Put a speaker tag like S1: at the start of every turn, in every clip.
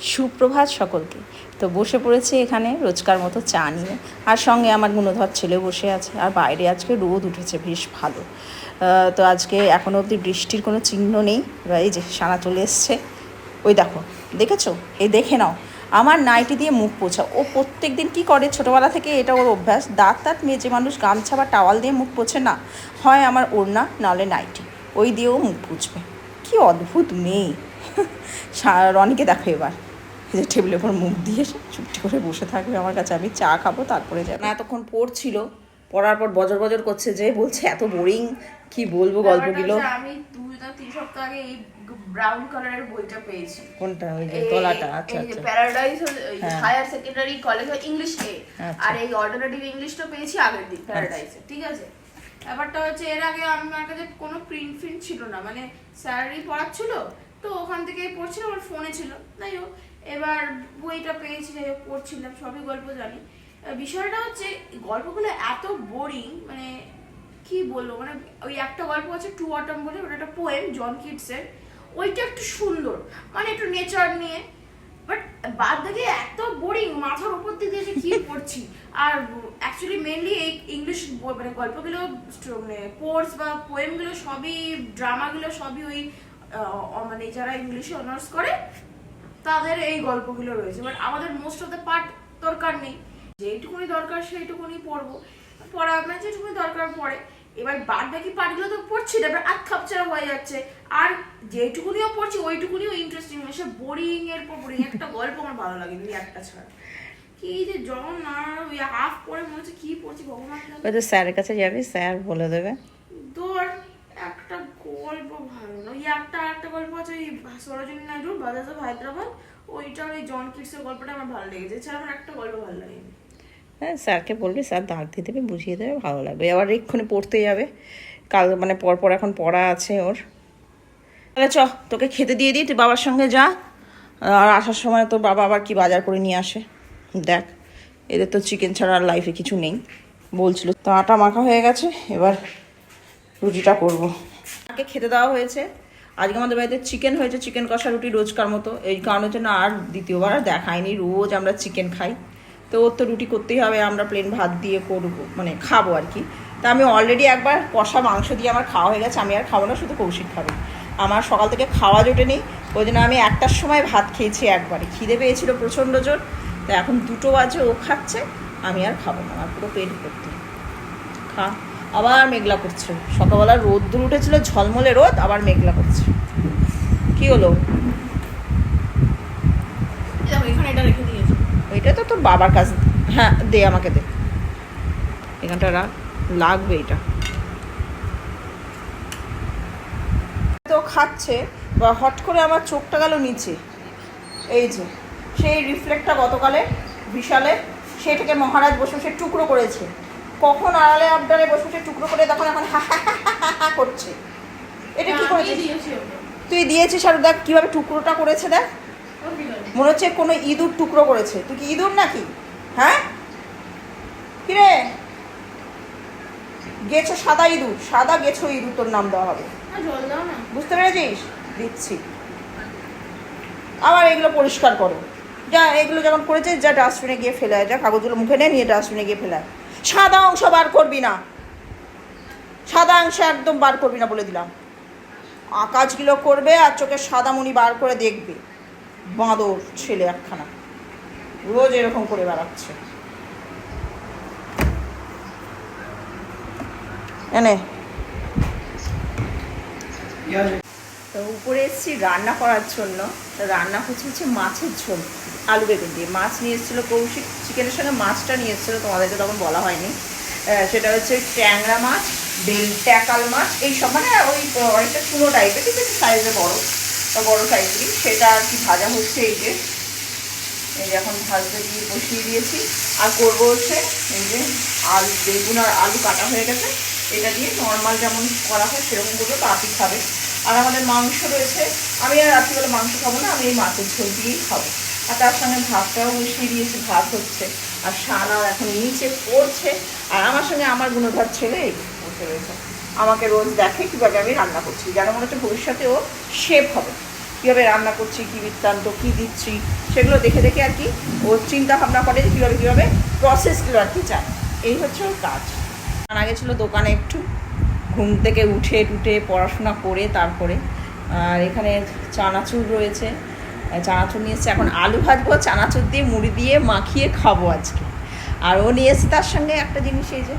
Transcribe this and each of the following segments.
S1: সুপ্রভাত সকলকে। তো বসে পড়েছি এখানে রোজকার মতো চা নিয়ে। আর সঙ্গে আমার গুণধর ছেলে বসে আছে। আর বাইরে আজকে রোদ উঠেছে, বেশ ভালো। তো আজকে এখনও অবধি বৃষ্টির কোনো চিহ্ন নেই। এই যে সানা চলে এসছে। ওই দেখো, দেখেছ? এই দেখে নাও। আমার নাইটি দিয়ে মুখ পোছা। ও প্রত্যেক দিন কী করে ছোটোবেলা থেকে এটা ওর অভ্যাস? দাঁত তাঁত মেজে মানুষ গামছা বা টাওয়াল দিয়ে মুখ পোছে না। হয় আমার ওড়না, নাহলে নাইটি। ওই দিয়েও মুখ পুছবে। কি অদ্ভুত মেয়ে। রনিকে দেখো এবার। যে টেবিলের উপর মুখ দিয়ে এসে চুপটি করে বসে থাকবে আমার কাছে আমি চা খাব তারপরে যাব। না এতক্ষণ পড়ছিল পড়ার পর বজর বজর করছে যে বলছে এত বোরিং কি বলব গল্পগুলো?
S2: আমি দুই না তিন সপ্তাহ আগে এই ব্রাউন কালারের বইটা পেয়েছি।
S1: কোনটা? ওই যে তলাটা? আচ্ছা আচ্ছা।
S2: প্যারাডাইস
S1: হ্যাঁ।
S2: হায়ার সেকেন্ডারি কলেজ ইংলিশ এ।
S1: আচ্ছা।
S2: আর এই অল্টারনেটিভ ইংলিশটা পেয়েছি আগের দিন প্যারাডাইসে ঠিক আছে? ব্যাপারটা হচ্ছে এর আগে আমার কাছে কোনো প্রিন্ট ফিন্ট ছিল না। মানে স্যারই পড়াচ্ছিল তো ওখান থেকে পড়ছিলাম আমার ফোনে ছিল। যাই হোক এবার বইটা পেয়েছি যাই হোক পড়ছিলাম সবই গল্প জানি। বিষয়টা হচ্ছে গল্পগুলো এত বোরিং মানে কি বলব মানে ওই একটা গল্প আছে টু অটম বলে ওটা একটা পোয়েম জন কিডসের ওইটা একটু সুন্দর মানে একটু নেচার নিয়ে। বাট বাদ থেকে এত বোরিং মাথার উপর দিয়ে যে কি পড়ছি। আর অ্যাকচুয়ালি মেনলি এই ইংলিশ মানে গল্পগুলো মানে কোর্স বা পোয়েমগুলো সবই ড্রামাগুলো সবই ওই মানে যারা ইংলিশে অনার্স করে তাদের এই গল্পগুলো রয়েছে। বাট আমাদের মোস্ট অফ দ্য পার্ট দরকার নেই। যেইটুকুনি দরকার সেইটুকুনি পড়ব। পড়া মানে যেটুকুনি দরকার পড়ে। এবার বাদ বাকি পার্টগুলো তো পড়ছি এবার আধ খাপচারা হয়ে যাচ্ছে। আর যেটুকুনিও পড়ছি ওইটুকুনিও ইন্টারেস্টিং সে বোরিং এর পর বোরিং একটা গল্প আমার ভালো লাগে ওই একটা ছাড়া। কি যে জন না ওই হাফ পড়ে মনে হচ্ছে কি পড়ছি ভগবান
S1: স্যারের কাছে যাবে স্যার বলে দেবে।
S2: তোর একটা গল্প ভালো না। ওই একটা একটা গল্প আছে ওই সরোজিনী নাইডুর বাজাজ অফ হায়দ্রাবাদ। ওইটা ওই জন কিডসের গল্পটা আমার ভালো লেগেছে। এছাড়া আমার একটা গল্প ভালো লাগেনি।
S1: হ্যাঁ স্যারকে বলবি, স্যার দাগ দিয়ে দেবে, বুঝিয়ে দেবে, ভালো লাগবে। আবার এক্ষুনি পড়তে যাবে। কাল মানে পর পর এখন পড়া আছে ওর। তাহলে চ, তোকে খেতে দিয়ে দিই, তুই বাবার সঙ্গে যা। আর আসার সময় তোর বাবা আবার কি বাজার করে নিয়ে আসে। দেখ, এদের তো চিকেন ছাড়া আর লাইফে কিছু নেই। বলছিল, তো আটা মাখা হয়ে গেছে, এবার রুটিটা করব। আগে খেতে দেওয়া হয়েছে। আজকে আমাদের বাড়িতে চিকেন হয়েছে চিকেন কষা রুটি রোজকার মতো। এই কারণের জন্য আর দ্বিতীয়বার আর দেখায়নি রোজ আমরা চিকেন খাই। তো ওর তো রুটি করতেই হবে, আমরা প্লেন ভাত দিয়ে করব মানে খাব আর কি। তা আমি অলরেডি একবার কষা মাংস দিয়ে আমার খাওয়া হয়ে গেছে, আমি আর খাব না, শুধু কৌশিক খাবে। আমার সকাল থেকে খাওয়া জোটেনি, ওই জন্য আমি একটার সময় ভাত খেয়েছি একবারে। খিদে পেয়েছিল প্রচণ্ড জোর, তা এখন দুটো বাজে ও খাচ্ছে, আমি আর খাব না, আমার পুরো পেট করতে খা। আবার মেঘলা করছে। সকালবেলা রোদ্দুর উঠেছিল ঝলমলে রোদ আবার মেঘলা করছে। কি হলো?
S2: এটা
S1: ওইটা তো তোর বাবার কাছে হ্যাঁ দে আমাকে দে। এখানটা রাখ। লাগবে এটা। তো খাচ্ছে বা হট করে আমার চোখটা গেল নিচে। এই যে সেই রিফ্লেক্টটা গতকালে বিশালে সেটাকে মহারাজ বসে সে টুকরো করেছে। কখন আড়ালে আবডালে বসে বসে টুকরো করে তখন এখন করছে। এটা কি করেছিস? তুই দিয়েছিস আর দেখ কীভাবে টুকরোটা করেছে দেখ? মনে হচ্ছে কোনো ইঁদুর টুকরো করেছে। তুই কি ইঁদুর নাকি? হ্যাঁ? কিরে? গেছো সাদা ইঁদুর। সাদা গেছো ইঁদুর তোর নাম দেওয়া হবে। বুঝতে পেরেছিস? দিচ্ছি। আবার এগুলো পরিষ্কার করো। যা এগুলো যখন করেছিস যা ডাস্টবিনে গিয়ে ফেলে আয়, যা কাগজগুলো মুখে নেয় নিয়ে ডাস্টবিনে গিয়ে ফেলে আয়। সাদা অংশ বার করবি না। সাদা অংশ একদম বার করবি না বলে দিলাম। আকাজগুলো করবে আর চোখে সাদা মণি বার করে দেখবে। বাঁদর ছেলে একখানা। রোজ এরকম করে বেড়াচ্ছে। এনে। তো উপরে এসেছি রান্না করার জন্য। রান্না হচ্ছে হচ্ছে মাছের ঝোল। আলু বেগুন দিয়ে। মাছ নিয়ে এসেছিল কৌশিক, চিকেনের সঙ্গে মাছটা নিয়ে এসেছিল তোমাদেরকে তখন বলা হয়নি। সেটা হচ্ছে ট্যাংরা মাছ, বেল ট্যাকাল মাছ, এই সব মানে ওই, অনেকটা চুনো টাইপের ঠিক আছে সাইজে বড় বড়ো সাইজেরই সেটা আর কি ভাজা হচ্ছে এই যে। এই যে এখন ভাজতে দিয়ে বসিয়ে দিয়েছি। আর করব হচ্ছে এই যে আলু, বেগুন আর আলু কাটা হয়ে গেছে। এটা দিয়ে নর্মাল যেমন করা হয় সেরকম করবে পাপি খাবে। আর আমাদের মাংস রয়েছে। আমি আর রাত্রিবেলা মাংস খাব না, আমি এই মাছের ঝোল দিয়েই খাব। আর তার সঙ্গে ভাতটাও বসিয়ে দিয়েছি, ভাত হচ্ছে। আর সানাও এখন নিচে পড়ছে। আর আমার সঙ্গে আমার গুণধর ছেলে বসে রয়েছে। আমাকে রোজ দেখে কীভাবে আমি রান্না করছি। যেন মনে হচ্ছে ভবিষ্যতে ও শেফ হবে। কীভাবে রান্না করছি, কী বৃত্তান্ত, কী দিচ্ছি, সেগুলো দেখে দেখে আর কি ও চিন্তা ভাবনা করে যে কীভাবে কীভাবে প্রসেসগুলো আর কি চায়। এই হচ্ছে ওর কাজ। আনা গেছিল দোকানে একটু। ঘুম থেকে উঠে টুটে পড়াশোনা করে তারপরে। আর এখানে চানাচুর রয়েছে। চানাচুর নিয়ে এসছে। এখন আলু ভাজবো চানাচুর দিয়ে মুড়ি দিয়ে মাখিয়ে খাব আজকে। আর ও নিয়ে এসছে তার সঙ্গে একটা জিনিস এই যে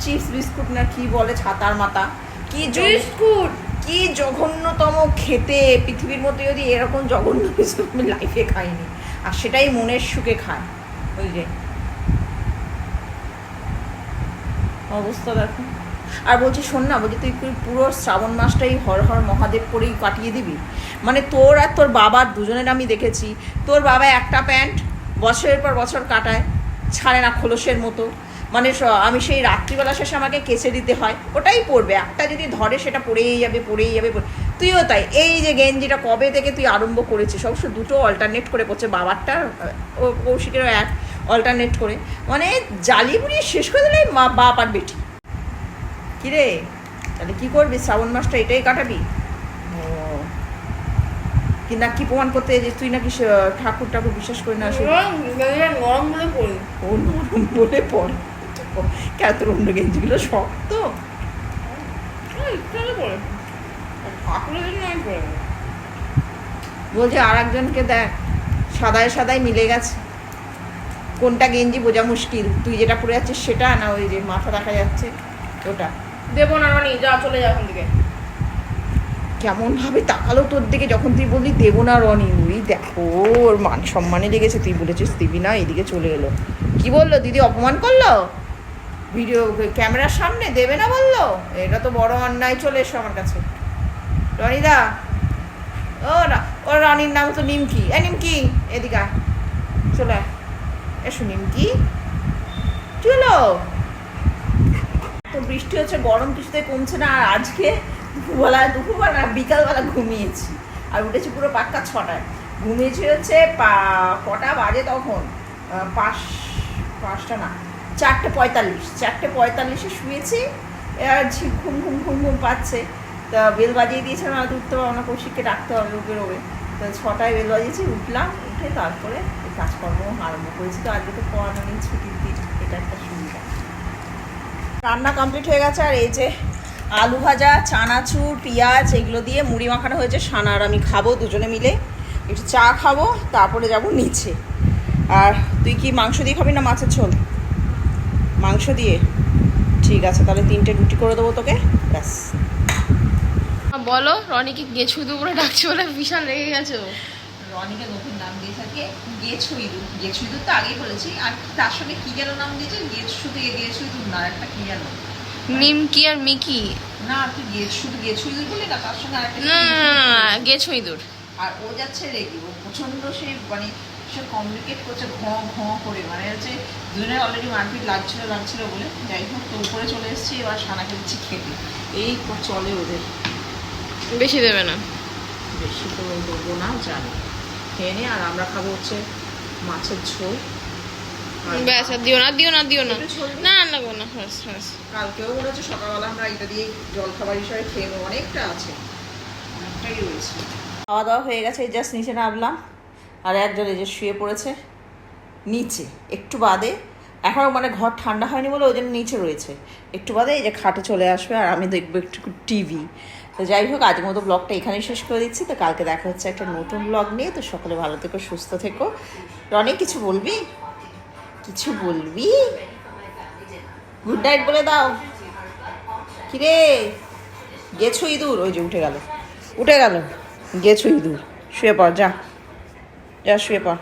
S1: চিপস বিস্কুট না কি বলে ছাতার মাথা। কি
S2: বিস্কুট!
S1: কি জঘন্যতম খেতে পৃথিবীর মধ্যে যদি এরকম জঘন্য বিস্কুট আমি লাইফে খাইনি। আর সেটাই মনের সুখে খায়। ওই যে। অবস্থা দেখো। আর বলছি শোন না বলছি তুই তুই পুরো শ্রাবণ মাসটাই হর হর মহাদেব করেই কাটিয়ে দিবি। মানে তোর আর তোর বাবার দুজনের আমি দেখেছি। তোর বাবা একটা প্যান্ট বছরের পর বছর কাটায়, ছাড়ে না খোলসের মতো। মানে আমি সেই রাত্রিবেলা শেষে আমাকে কেচে দিতে হয়, ওটাই পরবে। একটা যদি ধরে সেটা পরেই যাবে পরেই যাবে তুইও তাই। এই যে গেঞ্জিটা কবে থেকে তুই আরম্ভ করেছিস? অবশ্য দুটো অল্টারনেট করে করছে বাবারটা, ও, কৌশিকেরও এক অল্টারনেট করে। মানে জ্বালিয়ে পুড়িয়ে শেষ করে দিলে মা, বাপ আর বেটি। কিরে? তাহলে কী করবি? শ্রাবণ মাসটা এটাই কাটাবি? কি না কি প্রমাণ করতে যে তুই নাকি ঠাকুর ঠাকুর বিশ্বাস করি না
S2: নরম বলে পড়ি।
S1: ও নরম বলে পড়ে। কেন তোর অন্য গেঞ্জিগুলো শক্ত। বলছে আর একজনকে দেখ। সাদায় সাদায় মিলে গেছে। কোনটা গেঞ্জি বোঝা মুশকিল? তুই যেটা পরে যাচ্ছিস সেটা না ওই যে মাথা দেখা যাচ্ছে ওটা?
S2: দেবো না রানি যা চলে যা ওখান থেকে।
S1: কেমন ভাবে তাকালো তোর দিকে যখন তুই বললি দেবো না রনি, ওই দেখো ওর মান সম্মানে লেগেছে, তুই বলেছিস দিবি না, এদিকে চলে এলো। কি বলল? দিদি অপমান করল? ভিডিও ক্যামেরার সামনে দেবে না বলল? এটা তো বড় অন্যায়, চলে এসো আমার কাছে। রনিদা, ও না ও রনির নাম তো নিমকি। এ নিমকি, এদিকে চলে। এসো নিমকি। চলো। তো বৃষ্টি হচ্ছে, গরম কিছুতে কমছে না, আর আজকে দুপুরবেলা দুপুরবেলা বিকালবেলা ঘুমিয়েছি। আর উঠেছি পুরো পাক্কা ছটায়। ঘুমিয়েছি হচ্ছে কটা বাজে তখন? পাঁচ, পাঁচটা না, চারটে পঁয়তাল্লিশ। চারটে পঁয়তাল্লিশে শুয়েছি, এবার ঘুম ঘুম ঘুম ঘুম পাচ্ছে। তা বেল বাজিয়ে দিয়েছে না উঠতে পারব না, কৌশিককে ডাকতে হবে ও বেরোবে তো ছটায় বেল বাজিয়েছি, উঠলাম, উঠে তারপরে কাজকর্ম আরম্ভ করেছি। তো আজকে তো পড়ানো নেই ছুটির দিন, এটা একটা সুবিধা। রান্না কমপ্লিট হয়ে গেছে, আর এই যে আলু ভাজা চানাচুর পেঁয়াজ এগুলো দিয়ে মুড়ি মাখানো হয়েছে সানার আমি খাব দুজনে মিলে। একটু চা খাব তারপরে যাব নিচে। আর তুই কি মাংস দিয়ে খাবি না মাছের ঝোল? মাংস দিয়ে? ঠিক আছে তাহলে তিনটে রুটি করে দেবো তোকে। ব্যাস।
S2: বলো রনিকে গেছু দুপুরে ডাকছে বলে বিশাল রেগে গেছো
S1: রনিকে নতুন নাম দিয়ে থাকে গেছু ইঁদুর গেছু ইঁদুর তো আগেই বলেছি আর তার সঙ্গে কি যেন নাম দিয়েছে? গেছ শুধু গেছু ইঁদুর না একটা কি যেন।
S2: নিমকি আর মিকি।
S1: না তুই গেছ শুধু গেছু ইঁদুর বললি না তার সঙ্গে আরেকটা
S2: না না না, না, না, ইঁদুর।
S1: আর ও যাচ্ছে রেগে ও প্রচণ্ড সে মানে সে কমিউনিকেট করছে ঘ ঘ করে মানে হচ্ছে দুজনে অলরেডি মারপিট লাগছিল লাগছিল বলে। যাই হোক তো উপরে চলে এসেছি এবার সানাকে দিচ্ছি খেতে। এই ক- চলে ওদের।
S2: বেশি দেবে না।
S1: বেশি তো দেবো না জানি। খেয়ে নে আর আমরা খাব হচ্ছে মাছের ঝোল।
S2: ব্যাস, আর দিও না দিও না দিও না। না না না ব্যাস ব্যাস
S1: কালকেও বলেছে সকালবেলা আমরা এটা দিয়ে জলখাবার হিসাবে খেয়ে নেব। অনেকটা আছে। অনেকটাই রয়েছে। খাওয়া দাওয়া হয়ে গেছে, এই জাস্ট নিচে নামলাম। আর একজন এই যে শুয়ে পড়েছে নিচে, একটু বাদে। এখনও মানে ঘর ঠান্ডা হয়নি বলে ওই জন্য নিচে রয়েছে। একটু বাদে এই যে খাটে চলে আসবে আর আমি দেখব একটু টিভি। তো যাই হোক, আজকের মতো ব্লগটা এখানেই শেষ করে দিচ্ছি। তো কালকে দেখা হচ্ছে একটা নতুন ব্লগ নিয়ে। তো সকলে ভালো থেকো, সুস্থ থেকো। অনেক কিছু বলবি? কিছু বলবি? গুড নাইট বলে দাও। কিরে? গেছো ইঁদুর? ওই যে উঠে গেল। উঠে গেল। গেছো ইঁদুর। শুয়ে পড়, যা। যা, শুয়ে পড়।